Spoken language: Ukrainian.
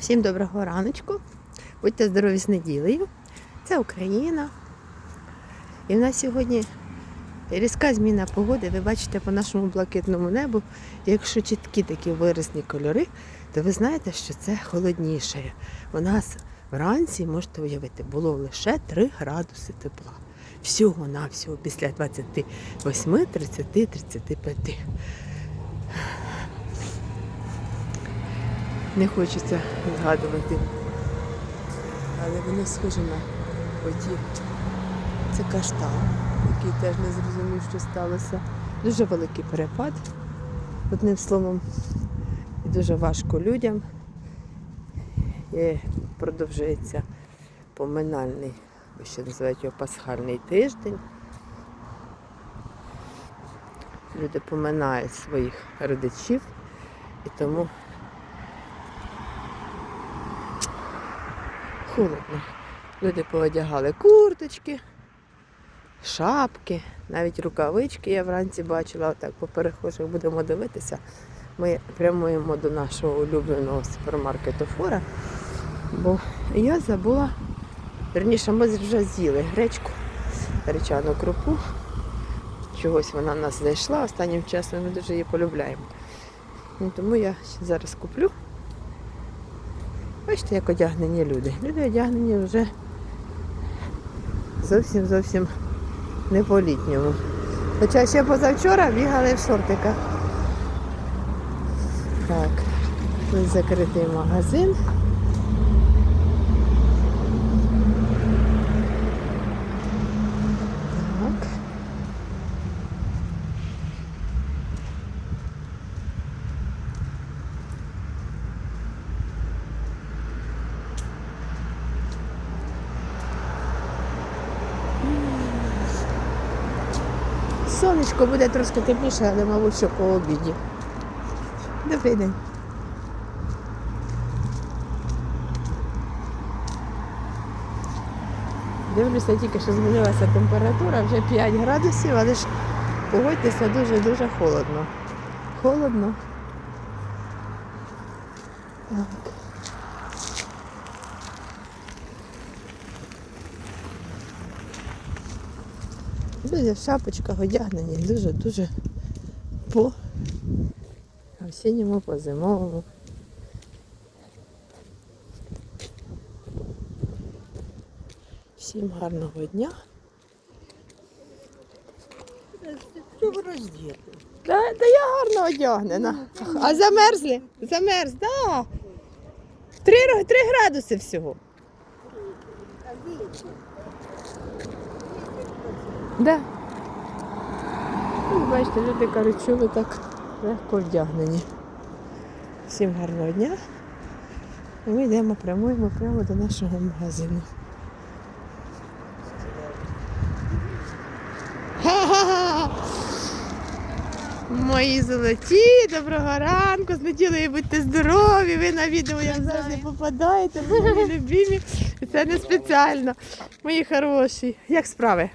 Всім доброго раночку. Будьте здорові з неділею. Це Україна. І в нас сьогодні різка зміна погоди. Ви бачите по нашому блакитному небу. Якщо чіткі такі виразні кольори, то ви знаєте, що це холодніше. У нас вранці, можете уявити, було лише 3 градуси тепла. Всього-навсього після 28, 30, 35. Не хочеться згадувати. Але вони схожі на оті. Це каштан, який теж не зрозумів, що сталося. Дуже великий перепад. Одним словом, дуже важко людям. І продовжується поминальний, ще називають його пасхальний тиждень. Люди поминають своїх родичів і тому холодно. Люди поодягали курточки, шапки, навіть рукавички я вранці бачила, отак по перехожих будемо дивитися. Ми прямуємо до нашого улюбленого супермаркету Фора, бо я забула, верніше, ми вже з'їли гречку, гречану крупу. Чогось вона нас зайшла останнім часом, ми дуже її полюбляємо. Ну, Тому я зараз куплю. Бачите, як одягнені люди. Люди одягнені вже зовсім зовсім не по-літньому. Хоча ще позавчора бігали в шортиках. Так, тут закритий магазин. Так. Сонечко буде трошки тепліше, але, мабуть, що по обіді. Добрий день. Дивлюся, тільки що змінилася температура, вже 5 градусів, але ж погодьтеся дуже-дуже холодно. Холодно. Так. Люди в шапочках одягнені дуже-дуже по осінньому, по зимовому. Всім гарного дня. Да, да я гарно одягнена. А замерзли? Замерз, да. Три, три градуси всього. Да. Ну, Бачите, люди ви так легко вдягнені. Всім гарного дня. Ми йдемо прямуємо прямо до нашого магазину. Мої золоті, доброго ранку, з неділею будьте здорові, ви на відео як завжди попадаєте, мої любимі. Це не спеціально. Мої хороші. Як справи?